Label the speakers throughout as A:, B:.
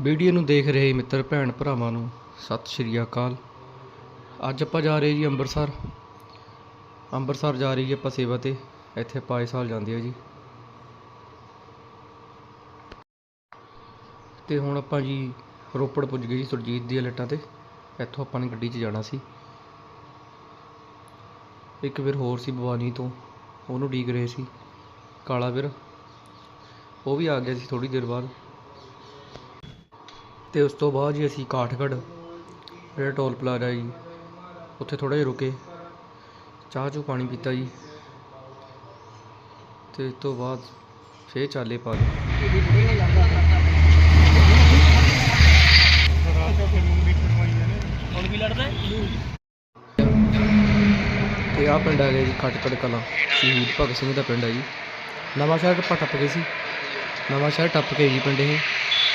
A: Video ਨੂੰ ਦੇਖ ਰਹੇ ਮਿੱਤਰ, ਭੈਣ ਭਰਾਵਾਂ ਨੂੰ ਸਤਿ ਸ਼੍ਰੀ ਅਕਾਲ। ਅੱਜ ਆਪਾਂ ਜਾ ਰਹੇ ਜੀ ਅੰਮ੍ਰਿਤਸਰ ਅੰਮ੍ਰਿਤਸਰ ਜਾ ਰਹੀ ਜੀ ਆਪਾਂ ਸੇਵਾ ਤੇ। ਇੱਥੇ ਪਾਏ ਸਾਲ ਜਾਂਦੇ ਆ ਜੀ। ਤੇ ਹੁਣ ਆਪਾਂ ਜੀ ਰੋਪੜ ਪੁੱਜ ਗਏ ਜੀ ਸੁਰਜੀਤ ਦੀਆਂ ਲੱਟਾਂ ਤੇ। ਇੱਥੋਂ ਆਪਾਂ ਨੇ ਗੱਡੀ 'ਚ ਜਾਣਾ ਸੀ। ਇੱਕ ਵੀਰ ਹੋਰ ਸੀ ਬਵਾਨੀ ਤੋਂ। ਉਹਨੂੰ ਡੀਕ ਰਹੇ ਸੀ। ਕਾਲਾ ਵੀਰ। ਉਹ ਵੀ ਆ ਗਿਆ ਸੀ ਥੋੜੀ ਦੇਰ ਬਾਅਦ। ਅਤੇ ਉਸ ਤੋਂ ਬਾਅਦ ਜੀ ਅਸੀਂ ਕਾਠਗੜ੍ਹ, ਜਿਹੜਾ ਟੋਲ ਪਲਾਜ਼ਾ ਜੀ, ਉੱਥੇ ਥੋੜ੍ਹਾ ਜਿਹਾ ਰੁਕੇ, ਚਾਹ ਚੂਹ ਪਾਣੀ ਪੀਤਾ ਜੀ ਅਤੇ ਇਸ ਤੋਂ ਬਾਅਦ ਫੇਰ ਚਾਲੇ ਪਾ ਲਏ। ਤੇ ਆਹ ਪਿੰਡ ਆ ਗਿਆ ਜੀ ਖਟਕੜ ਕਲਾਂ, ਸ਼ਹੀਦ ਭਗਤ ਸਿੰਘ ਦਾ ਪਿੰਡ ਹੈ ਜੀ। ਨਵਾਂ ਸ਼ਹਿਰ ਆਪਾਂ ਟੱਪ ਗਏ ਸੀ। ਨਵਾਂ ਸ਼ਹਿਰ ਟੱਪ ਕੇ ਜੀ ਪਿੰਡ ਇਹ।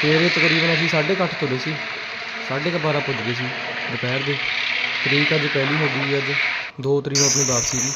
A: ਸਵੇਰੇ ਤਕਰੀਬਨ ਅਸੀਂ 8:30 ਤੁਰੇ ਸੀ। 12:30 ਪੁੱਜ ਗਏ ਸੀ ਦੁਪਹਿਰ ਦੇ। ਤਰੀਕ ਅੱਜ ਪਹਿਲੀ ਹੋ ਗਈ ਅੱਜ। 2 ਤਰੀਕ ਨੂੰ ਆਪਣੀ ਵਾਪਸੀ ਦੀ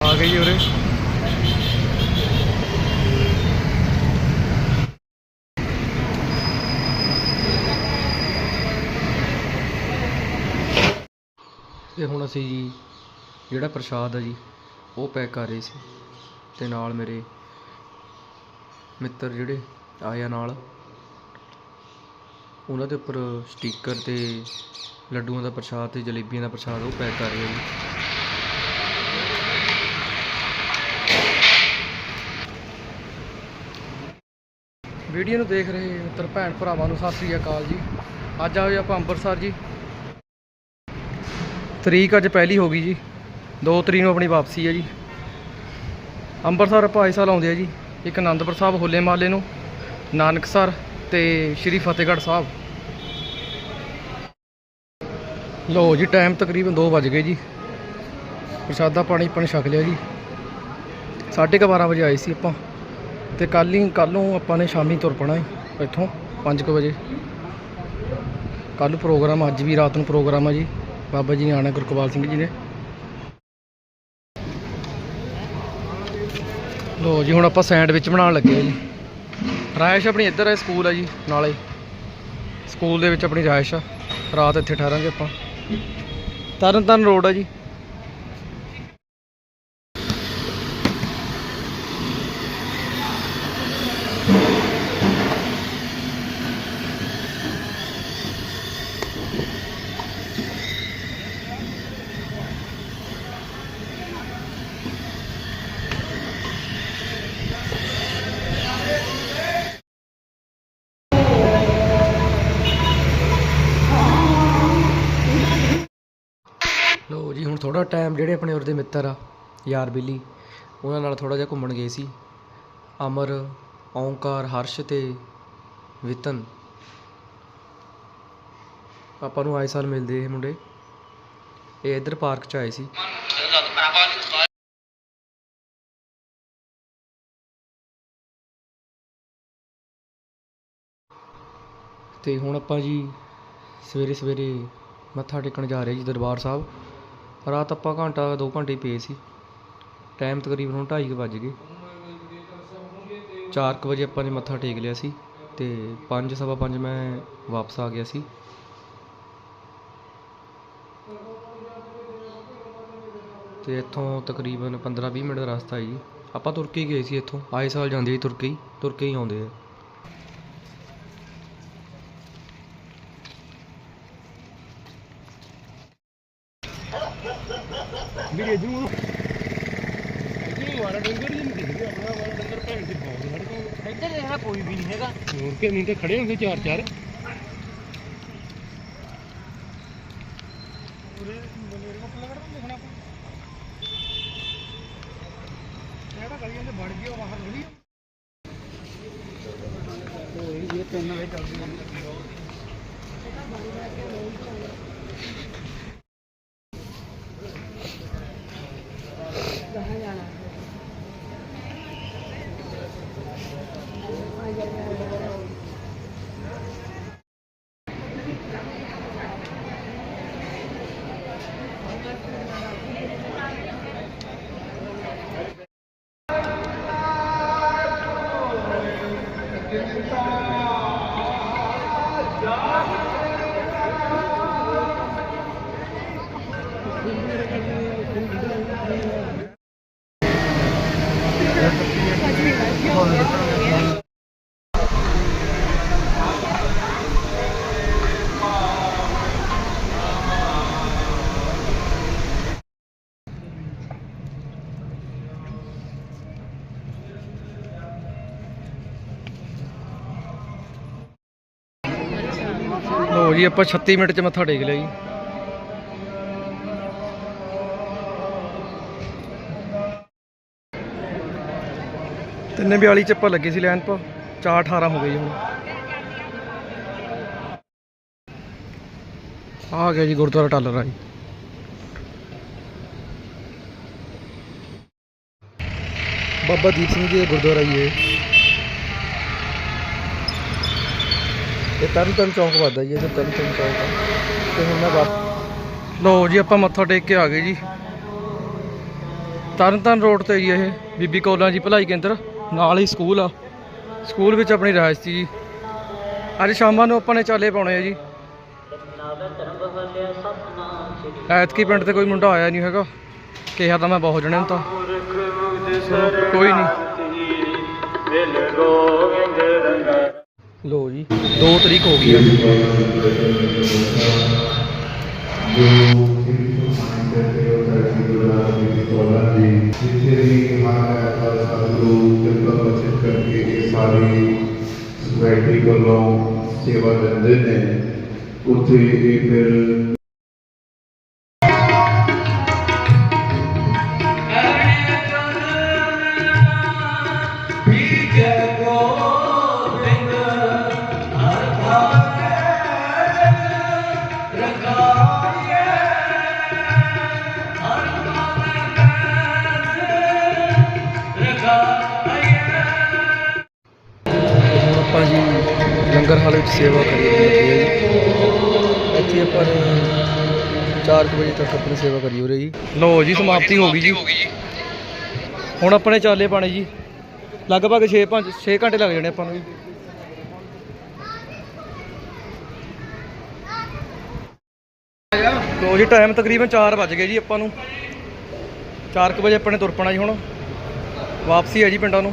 A: ਆ ਗਈ ਉਰੇ ਤੇ ਹੁਣ ਅਸੀਂ ਜੀ ਜਿਹੜਾ ਪ੍ਰਸ਼ਾਦ ਆ ਜੀ, ਉਹ ਪੈਕ ਕਰ ਰਹੇ ਸੀ ਤੇ ਨਾਲ ਮੇਰੇ ਮਿੱਤਰ ਜਿਹੜੇ ਆਏ ਆ ਨਾਲ, ਉਹਨਾਂ ਦੇ ਉੱਪਰ ਸਟicker ਤੇ ਲੱਡੂਆਂ ਦਾ ਪ੍ਰਸ਼ਾਦ ਤੇ ਜਲੇਬੀਆਂ ਦਾ ਪ੍ਰਸ਼ਾਦ ਉਹ ਪੈਕ ਕਰ ਰਹੇ ਜੀ। ਵੀਡੀਓ ਨੂੰ ਦੇਖ ਰਹੇ ਮਿੱਤਰ, ਭੈਣ ਭਰਾਵਾਂ ਨੂੰ ਸਤਿ ਸ੍ਰੀ ਅਕਾਲ ਜੀ। ਅੱਜ ਆਏ ਆਪਾਂ ਅੰਮ੍ਰਿਤਸਰ ਜੀ। ਤਰੀਕ ਅੱਜ ਪਹਿਲੀ ਹੋ ਗਈ ਜੀ। 2 ਤਰੀਕ ਨੂੰ ਆਪਣੀ ਵਾਪਸੀ ਹੈ ਜੀ। ਅੰਮ੍ਰਿਤਸਰ ਭਾਈ ਇਸ ਸਾਲ ਆਉਂਦੇ ਆ ਜੀ। ਇੱਕ ਆਨੰਦਪੁਰ ਸਾਹਿਬ, ਹੋਲੇ ਮਹੱਲੇ ਨੂੰ, ਨਾਨਕਸਰ ਤੇ ਸ਼੍ਰੀ ਫਤਿਹਗੜ੍ਹ ਸਾਹਿਬ। ਲੋ ਜੀ, ਟਾਈਮ ਤਕਰੀਬਨ 2 ਵੱਜ ਗਏ ਜੀ। ਪ੍ਰਸ਼ਾਦਾ ਪਾਣੀ ਆਪਾਂ ਛਕ ਲਿਆ ਜੀ। 12:30 ਵਜੇ ਆਏ ਸੀ ਆਪਾਂ। ਤੇ ਕੱਲ ਹੀ ਕੱਲ ਨੂੰ ਆਪਾਂ ਨੇ ਸ਼ਾਮੀ ਤੁਰ ਪਣਾ ਹੈ ਇੱਥੋਂ 5:00 ਵਜੇ। ਕੱਲ ਪ੍ਰੋਗਰਾਮ, ਅੱਜ ਵੀ ਰਾਤ ਨੂੰ ਪ੍ਰੋਗਰਾਮ ਆ ਜੀ। ਬਾਬਾ ਜੀ ਨੇ ਆਣਾ ਗੁਰਕਵਾਲ ਸਿੰਘ ਜੀ ਨੇ। ਲੋ ਜੀ, ਹੁਣ ਆਪਾਂ ਸੈਂਡਵਿਚ ਬਣਾਉਣ ਲੱਗੇ ਆ ਜੀ। ਰਾਇਸ਼ ਆਪਣੀ ਇੱਧਰ ਹੈ ਸਕੂਲ ਹੈ ਜੀ, ਨਾਲੇ। ਸਕੂਲ ਦੇ ਵਿੱਚ ਆਪਣੀ ਰਾਇਸ਼ ਆ। ਰਾਤ ਇੱਥੇ ਠਹਿਰਾਂਗੇ ਆਪਾਂ। ਤਰਨ ਤਾਰਨ ਰੋਡ ਆ ਜੀ। ਥੋੜ੍ਹਾ ਟਾਈਮ ਜਿਹੜੇ ਆਪਣੇ ਉਰ ਦੇ ਮਿੱਤਰ ਆ, ਯਾਰ ਬੇਲੀ, ਉਹਨਾਂ ਨਾਲ ਥੋੜ੍ਹਾ ਜਿਹਾ ਘੁੰਮਣ ਗਏ ਸੀ। ਅਮਰ, ਓਂਕਾਰ, ਹਰਸ਼ ਅਤੇ ਵਿਤਨ। ਆਪਾਂ ਨੂੰ ਆਏ ਸਾਲ ਮਿਲਦੇ ਇਹ ਮੁੰਡੇ। ਇਹ ਇੱਧਰ ਪਾਰਕ 'ਚ ਆਏ ਸੀ। ਤੇ ਹੁਣ ਆਪਾਂ ਜੀ ਸਵੇਰੇ ਸਵੇਰੇ ਮੱਥਾ ਟੇਕਣ ਜਾ ਰਹੇ ਜੀ ਦਰਬਾਰ ਸਾਹਿਬ। ਰਾਤ ਆਪਾਂ ਘੰਟਾ ਦੋ ਘੰਟੇ ਪਏ ਸੀ। ਟਾਈਮ ਤਕਰੀਬਨ ਹੁਣ 2:30 ਵੱਜ ਗਏ। 4 ਵਜੇ ਆਪਾਂ ਨੇ ਮੱਥਾ ਟੇਕ ਲਿਆ ਸੀ ਤੇ 5 ਸਵਾ 5 ਮੈਂ ਵਾਪਸ ਆ ਗਿਆ ਸੀ। ਤੇ ਇੱਥੋਂ ਤਕਰੀਬਨ 15-20 ਮਿੰਟ ਦਾ ਰਸਤਾ ਹੈ ਜੀ। ਆਪਾਂ ਤੁਰ ਕੇ ਹੀ ਗਏ ਸੀ ਇੱਥੋਂ। ਆਏ ਸਾਲ ਜਾਂਦੇ ਜੀ ਤੁਰਕੀ ਤੁਰ ਕੇ ਹੀ ਆਉਂਦੇ ਆ।
B: ਮਾਰਾ ਡੰਗਰ ਹੀ ਨਹੀਂ ਦਿਖਦੇ ਆਪਣਾ ਵਾਲਾ ਡੰਗਰ ਭੈਣ ਦੀ
C: ਦਾ ਕੋਈ ਵੀ ਨਹੀਂ ਹੈਗਾ।
B: ਹੋਰ ਕੇ ਨਹੀਂ ਤੇ ਖੜੇ ਹੁੰਦੇ ਚਾਰ ਚਾਰ।
D: ਲੋ ਜੀ, ਆਪਾਂ 36 ਮਿੰਟ ਚ ਮੱਥਾ ਟੇਕ ਲਿਆ ਜੀ। ਤਿੰਨੇ 42 ਚ ਆਪਾਂ ਲੱਗੇ ਸੀ ਲਾਈਨ ਤੋਂ 4 18 ਹੋ ਗਏ ਜੀ ਹੁਣ। ਆ ਗਿਆ ਜੀ ਗੁਰਦੁਆਰਾ ਟਾਲਰ ਆ ਜੀ ਬਾਬਾ ਦੀਪ ਸਿੰਘ ਜੀ ਦਾ ਗੁਰਦੁਆਰਾ ਜੀ ਇਹ। ਇਹ ਤਰਨ ਤਰਨ ਚੌਂਕ ਵੱਜਦਾ ਜੀ ਇਹ ਤਰਨ ਤਰਨ ਚੌਂਕ ਆ। ਤੇ ਹੁਣ ਮੈਂ ਵਾਪ ਲੋ ਜੀ ਆਪਾਂ ਮੱਥਾ ਟੇਕ ਕੇ ਆ ਗਏ ਜੀ। ਤਰਨ ਤਰਨ ਰੋਡ ਤੇ ਜੀ ਇਹ ਬੀਬੀ ਕੌਲਾਂ ਜੀ ਭਲਾਈ ਕੇਂਦਰ ਨਾਲ ਹੀ ਸਕੂਲ ਆ। ਸਕੂਲ ਵਿੱਚ ਆਪਣੀ ਰਿਹਾਇਸ਼ ਸੀ ਜੀ। ਅੱਜ ਸ਼ਾਮਾਂ ਨੂੰ ਆਪਾਂ ਨੇ ਚਾਲੇ ਪਾਉਣੇ ਆ ਜੀ। ਐਤਕੀ ਪਿੰਡ ਤੇ ਕੋਈ ਮੁੰਡਾ ਆਇਆ ਨਹੀਂ ਹੈਗਾ। ਕਿਹਾ ਤਾਂ ਮੈਂ ਬਹੁਤ ਜਣੇ ਨੂੰ ਤਾਂ। ਕੋਈ ਨਹੀਂ। ਲੋ ਜੀ 2 ਤਰੀਕ ਹੋ ਗਈ ਆ
E: ਜਿੱਥੇ ਵੀ ਸਤਿਗੁਰੂ ਕਰਕੇ ਸਾਰੀ ਸੁਸਾਇਟੀ ਸੇਵਾ ਦਿੰਦੇ ਨੇ ਉੱਥੇ ਇਹ ਫਿਰ
D: ਆਪਾਂ ਜੀ ਲੰਗਰ ਹਾਲ ਵਿੱਚ ਸੇਵਾ ਕਰੀ ਲੱਗੀ ਹੈ। ਜੀ ਇੱਥੇ ਆਪਾਂ 4 ਵਜੇ ਤੱਕ ਆਪਣੀ ਸੇਵਾ ਕਰੀ ਹੋ ਰਹੀ ਜੀ। ਲੋ ਜੀ, ਸਮਾਪਤੀ ਹੋ ਗਈ ਜੀ। ਹੁਣ ਆਪਣੇ ਚਾਲੇ ਪਾਣੇ ਜੀ। ਲਗਭਗ 6 5 6 ਘੰਟੇ ਲੱਗ ਜਾਣੇ ਆਪਾਂ ਨੂੰ ਜੀ। ਲੋ ਜੀ, ਟਾਈਮ ਤਕਰੀਬਨ 4 ਵੱਜ ਗਏ ਜੀ ਆਪਾਂ ਨੂੰ। 4 ਵਜੇ ਆਪਾਂ ਨੇ ਤੁਰ ਪਣਾ ਜੀ ਹੁਣ। ਵਾਪਸੀ ਹੈ ਜੀ ਪਿੰਡਾਂ ਨੂੰ।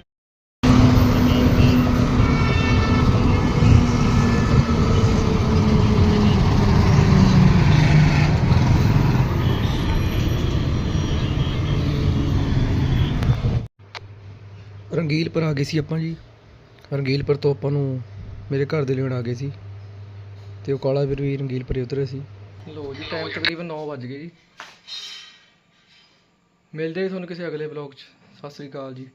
D: ਰੰਗੀਲਪੁਰ ਆ ਗਏ ਸੀ ਆਪਾਂ ਜੀ। ਰੰਗੀਲਪੁਰ ਤੋਂ ਆਪਾਂ ਨੂੰ ਮੇਰੇ ਘਰ ਦੇ ਲੈਣ ਆ ਗਏ ਸੀ। ਤੇ ਉਹ ਕਾਲਾ ਵੀਰ ਵੀ ਰੰਗੀਲਪੁਰੇ ਉਤਰੇ ਸੀ। ਲੋ ਜੀ ਟਾਈਮ ਤਕਰੀਬਨ 9 ਵੱਜ ਗਏ ਜੀ। ਮਿਲਦੇ ਹਾਂ ਤੁਹਾਨੂੰ ਕਿਸੇ ਅਗਲੇ ਵਲੌਗ 'ਚ। ਸਤਿ ਸ੍ਰੀ ਅਕਾਲ ਜੀ।